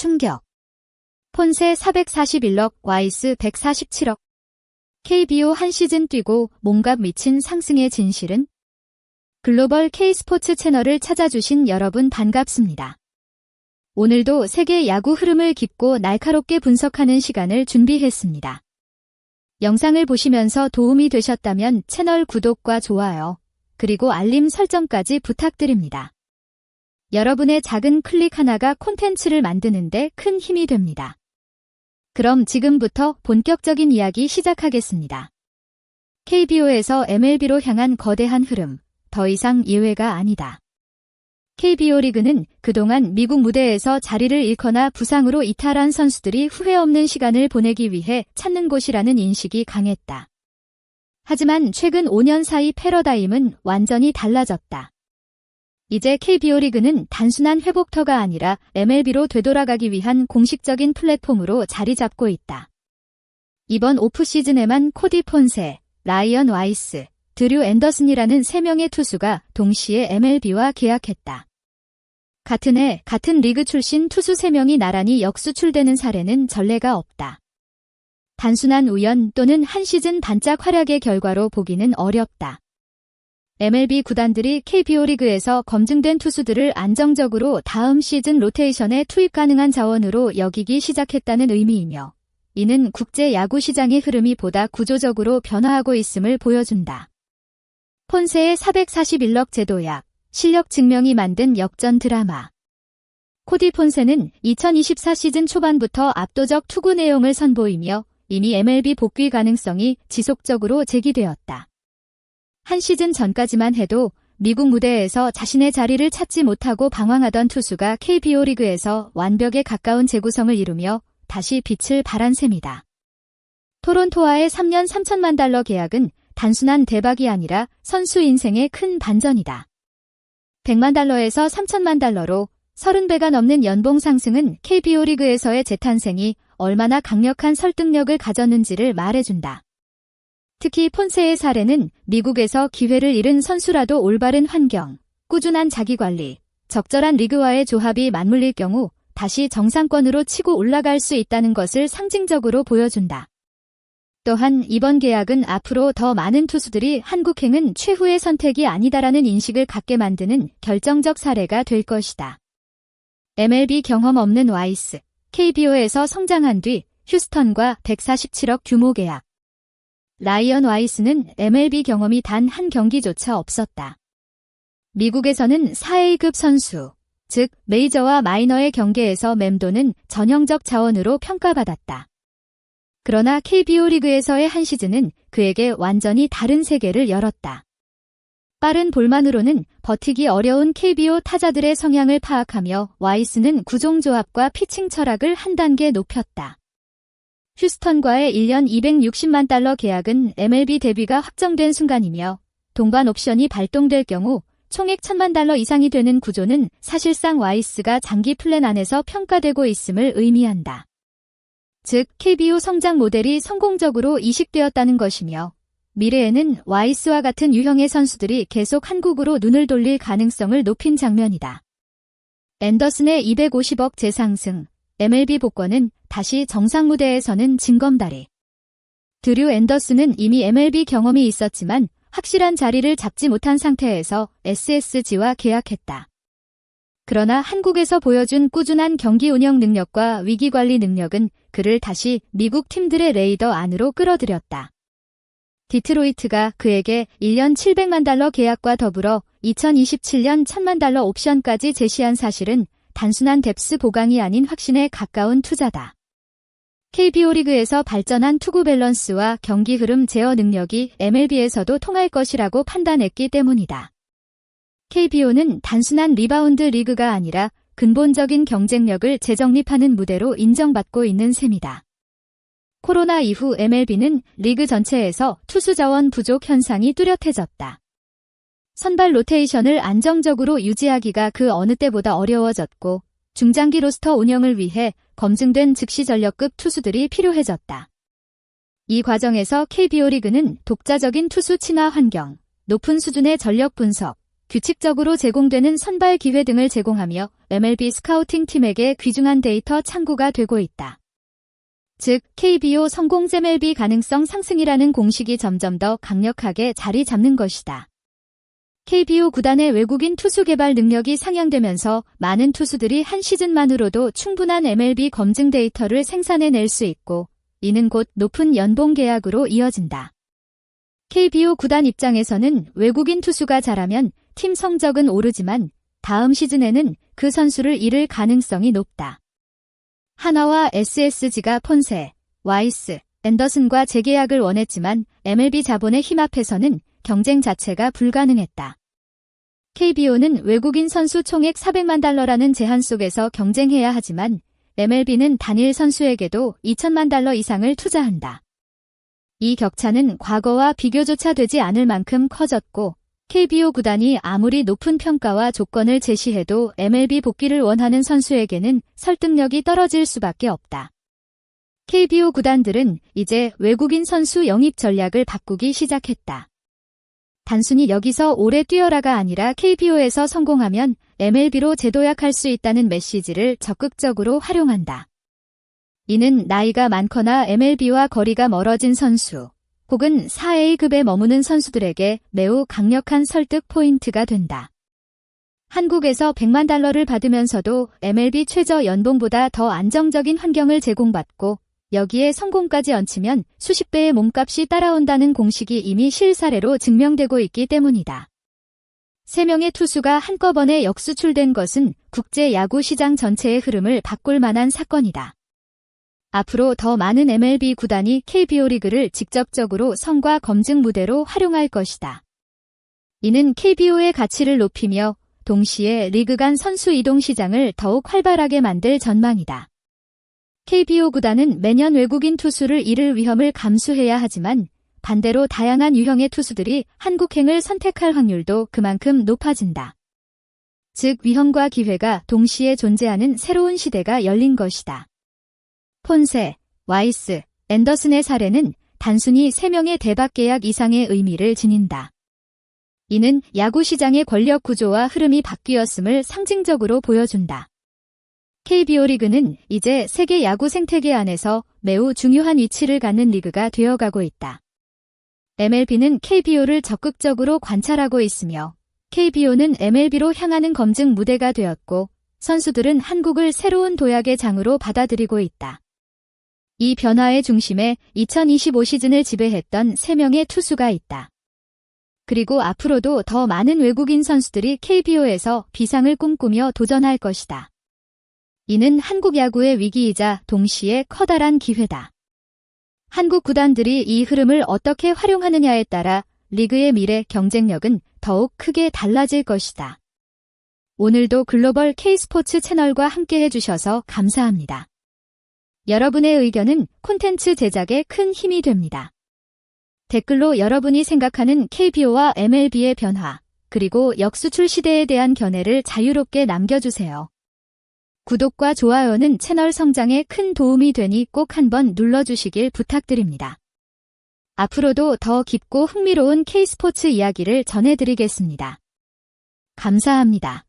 충격. 폰세 441억, 와이스 147억. KBO 한 시즌 뛰고 몸값 미친 상승의 진실은? 글로벌 K스포츠 채널을 찾아주신 여러분 반갑습니다. 오늘도 세계 야구 흐름을 깊고 날카롭게 분석하는 시간을 준비했습니다. 영상을 보시면서 도움이 되셨다면 채널 구독과 좋아요, 그리고 알림 설정까지 부탁드립니다. 여러분의 작은 클릭 하나가 콘텐츠를 만드는데 큰 힘이 됩니다. 그럼 지금부터 본격적인 이야기 시작하겠습니다. KBO에서 MLB로 향한 거대한 흐름, 더 이상 예외가 아니다. KBO 리그는 그동안 미국 무대에서 자리를 잃거나 부상으로 이탈한 선수들이 후회 없는 시간을 보내기 위해 찾는 곳이라는 인식이 강했다. 하지만 최근 5년 사이 패러다임은 완전히 달라졌다. 이제 KBO 리그는 단순한 회복터가 아니라 MLB로 되돌아가기 위한 공식적인 플랫폼으로 자리 잡고 있다. 이번 오프시즌에만 코디 폰세, 라이언 와이스, 드류 앤더슨이라는 3명의 투수가 동시에 MLB와 계약했다. 같은 해 같은 리그 출신 투수 3명이 나란히 역수출되는 사례는 전례가 없다. 단순한 우연 또는 한 시즌 반짝 활약의 결과로 보기는 어렵다. MLB 구단들이 KBO 리그에서 검증된 투수들을 안정적으로 다음 시즌 로테이션에 투입 가능한 자원으로 여기기 시작했다는 의미이며 이는 국제 야구 시장의 흐름이 보다 구조적으로 변화하고 있음을 보여준다. 폰세의 441억 제도약, 실력 증명이 만든 역전 드라마. 코디 폰세는 2024 시즌 초반부터 압도적 투구 내용을 선보이며 이미 MLB 복귀 가능성이 지속적으로 제기되었다. 한 시즌 전까지만 해도 미국 무대에서 자신의 자리를 찾지 못하고 방황하던 투수가 KBO 리그에서 완벽에 가까운 재구성을 이루며 다시 빛을 발한 셈이다. 토론토와의 3년 3천만 달러 계약은 단순한 대박이 아니라 선수 인생의 큰 반전이다. 100만 달러에서 3천만 달러로 30배가 넘는 연봉 상승은 KBO 리그에서의 재탄생이 얼마나 강력한 설득력을 가졌는지를 말해준다. 특히 폰세의 사례는 미국에서 기회를 잃은 선수라도 올바른 환경, 꾸준한 자기관리, 적절한 리그와의 조합이 맞물릴 경우 다시 정상권으로 치고 올라갈 수 있다는 것을 상징적으로 보여준다. 또한 이번 계약은 앞으로 더 많은 투수들이 한국행은 최후의 선택이 아니다라는 인식을 갖게 만드는 결정적 사례가 될 것이다. MLB 경험 없는 와이스, KBO에서 성장한 뒤 휴스턴과 147억 규모 계약. 라이언 와이스는 MLB 경험이 단 한 경기조차 없었다. 미국에서는 4A급 선수, 즉 메이저와 마이너의 경계에서 맴도는 전형적 자원으로 평가받았다. 그러나 KBO 리그에서의 한 시즌은 그에게 완전히 다른 세계를 열었다. 빠른 볼만으로는 버티기 어려운 KBO 타자들의 성향을 파악하며 와이스는 구종조합과 피칭 철학을 한 단계 높였다. 휴스턴과의 1년 260만 달러 계약은 MLB 데뷔가 확정된 순간이며 동반 옵션이 발동될 경우 총액 1000만 달러 이상이 되는 구조는 사실상 와이스가 장기 플랜 안에서 평가되고 있음을 의미한다. 즉 KBO 성장 모델이 성공적으로 이식되었다는 것이며 미래에는 와이스와 같은 유형의 선수들이 계속 한국으로 눈을 돌릴 가능성을 높인 장면이다. 앤더슨의 250억 재상승, MLB 복권은 다시 정상 무대에서는 징검다리. 드류 앤더슨은 이미 MLB 경험이 있었지만 확실한 자리를 잡지 못한 상태에서 SSG와 계약했다. 그러나 한국에서 보여준 꾸준한 경기 운영 능력과 위기 관리 능력은 그를 다시 미국 팀들의 레이더 안으로 끌어들였다. 디트로이트가 그에게 1년 700만 달러 계약과 더불어 2027년 1000만 달러 옵션까지 제시한 사실은 단순한 뎁스 보강이 아닌 확신에 가까운 투자다. KBO 리그에서 발전한 투구 밸런스와 경기 흐름 제어 능력이 MLB에서도 통할 것이라고 판단했기 때문이다. KBO는 단순한 리바운드 리그가 아니라 근본적인 경쟁력을 재정립하는 무대로 인정받고 있는 셈이다. 코로나 이후 MLB는 리그 전체에서 투수 자원 부족 현상이 뚜렷해졌다. 선발 로테이션을 안정적으로 유지하기가 그 어느 때보다 어려워졌고 중장기 로스터 운영을 위해 검증된 즉시 전력급 투수들이 필요해졌다. 이 과정에서 KBO 리그는 독자적인 투수 친화 환경, 높은 수준의 전력 분석, 규칙적으로 제공되는 선발 기회 등을 제공하며 MLB 스카우팅 팀에게 귀중한 데이터 창구가 되고 있다. 즉, KBO 성공 MLB 가능성 상승이라는 공식이 점점 더 강력하게 자리 잡는 것이다. KBO 구단의 외국인 투수 개발 능력이 상향되면서 많은 투수들이 한 시즌만으로도 충분한 MLB 검증 데이터를 생산해낼 수 있고, 이는 곧 높은 연봉 계약으로 이어진다. KBO 구단 입장에서는 외국인 투수가 잘하면 팀 성적은 오르지만 다음 시즌에는 그 선수를 잃을 가능성이 높다. 하나와 SSG가 폰세, 와이스, 앤더슨과 재계약을 원했지만 MLB 자본의 힘 앞에서는 경쟁 자체가 불가능했다. KBO는 외국인 선수 총액 400만 달러라는 제한 속에서 경쟁해야 하지만 MLB는 단일 선수에게도 2천만 달러 이상을 투자한다. 이 격차는 과거와 비교조차 되지 않을 만큼 커졌고 KBO 구단이 아무리 높은 평가와 조건을 제시해도 MLB 복귀를 원하는 선수에게는 설득력이 떨어질 수밖에 없다. KBO 구단들은 이제 외국인 선수 영입 전략을 바꾸기 시작했다. 단순히 여기서 오래 뛰어라가 아니라 KBO에서 성공하면 MLB로 재도약할 수 있다는 메시지를 적극적으로 활용한다. 이는 나이가 많거나 MLB와 거리가 멀어진 선수, 혹은 4A급에 머무는 선수들에게 매우 강력한 설득 포인트가 된다. 한국에서 100만 달러를 받으면서도 MLB 최저 연봉보다 더 안정적인 환경을 제공받고 여기에 성공까지 얹히면 수십 배의 몸값이 따라온다는 공식이 이미 실사례로 증명되고 있기 때문이다. 3명의 투수가 한꺼번에 역수출된 것은 국제 야구 시장 전체의 흐름을 바꿀 만한 사건이다. 앞으로 더 많은 MLB 구단이 KBO 리그를 직접적으로 성과 검증 무대로 활용할 것이다. 이는 KBO의 가치를 높이며 동시에 리그 간 선수 이동 시장을 더욱 활발하게 만들 전망이다. KBO 구단은 매년 외국인 투수를 잃을 위험을 감수해야 하지만 반대로 다양한 유형의 투수들이 한국행을 선택할 확률도 그만큼 높아진다. 즉 위험과 기회가 동시에 존재하는 새로운 시대가 열린 것이다. 폰세, 와이스, 앤더슨의 사례는 단순히 3명의 대박 계약 이상의 의미를 지닌다. 이는 야구 시장의 권력 구조와 흐름이 바뀌었음을 상징적으로 보여준다. KBO 리그는 이제 세계 야구 생태계 안에서 매우 중요한 위치를 갖는 리그가 되어가고 있다. MLB는 KBO를 적극적으로 관찰하고 있으며 KBO는 MLB로 향하는 검증 무대가 되었고 선수들은 한국을 새로운 도약의 장으로 받아들이고 있다. 이 변화의 중심에 2025 시즌을 지배했던 3명의 투수가 있다. 그리고 앞으로도 더 많은 외국인 선수들이 KBO에서 비상을 꿈꾸며 도전할 것이다. 이는 한국 야구의 위기이자 동시에 커다란 기회다. 한국 구단들이 이 흐름을 어떻게 활용하느냐에 따라 리그의 미래 경쟁력은 더욱 크게 달라질 것이다. 오늘도 글로벌 K스포츠 채널과 함께 해주셔서 감사합니다. 여러분의 의견은 콘텐츠 제작에 큰 힘이 됩니다. 댓글로 여러분이 생각하는 KBO와 MLB의 변화, 그리고 역수출 시대에 대한 견해를 자유롭게 남겨주세요. 구독과 좋아요는 채널 성장에 큰 도움이 되니 꼭 한번 눌러주시길 부탁드립니다. 앞으로도 더 깊고 흥미로운 K스포츠 이야기를 전해드리겠습니다. 감사합니다.